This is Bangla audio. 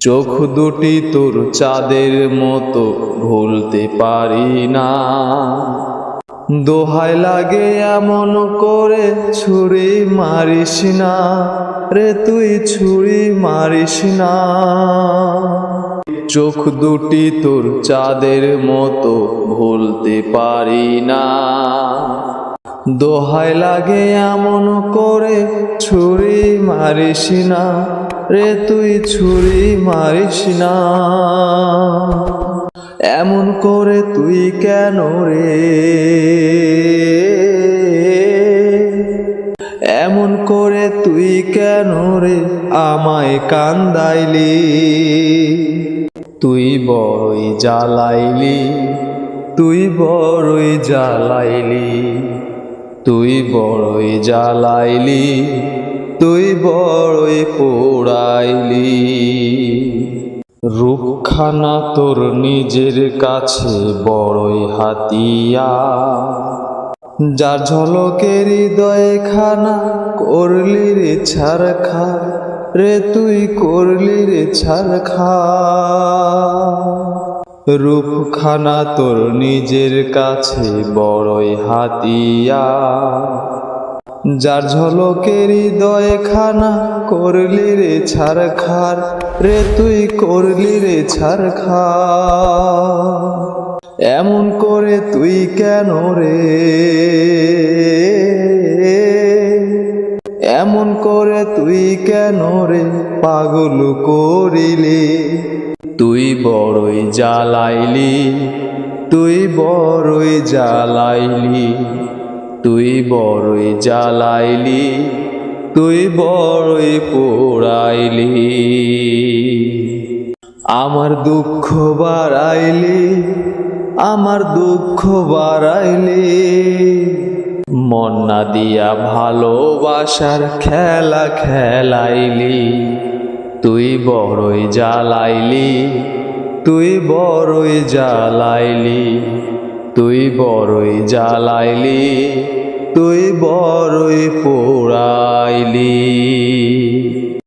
চোখ দুটি তোর চাঁদের মতো ভুলতে পারি না। দোহাই লাগে এমন করে ছুরি মারিস না, রে তুই ছুরি মারিস না। চোখ দুটি তোর চাঁদের মতো ভুলতে পারি না। দোহাই লাগে এমন করে, ছুরি মারিস না। রে তুই ছুরি মারিস না। এমন করে তুই কেন রে? এমন করে তুই কেন রে? আমায় কান্দাইলি। তুই বড়ই জ্বালাইলি। তুই বড়ই জ্বালাইলি। তুই বড়ই জ্বালাইলি, তুই বড়ই পোড়াইলি। রূপখানা তোর নিজের কাছে বড়ই হাতিয়া যার ঝলকের হৃদয় খানা করলি রে ছাড় খা রে তুই করলি রে ছাড় খা রূপখানা তোর নিজের কাছে বড়ই হাতিয়া যার ঝলকের হৃদয় খানা করলি রে ছাড়খার রে তুই করলি রে ছাড়খা এমন করে তুই কেন রে? কেন রে পাগল করিলে? তুই বড়ই জ্বালাইলি, তুই বড়ই জ্বালাইলি, তুই বড়ই জ্বালাইলি, তুই বড়ই পোড়াইলি। আমার দুঃখ বাড়াইলি, আমার দুঃখ বাড়াইলি। মন না দিয়া ভালোবাসার খেলা খেলাইলি। তুই বড়ই জ্বালাইলি, তুই বড়ই জ্বালাইলি, তুই বড়ই জ্বালাইলি, তুই বড়ই পোড়াইলি।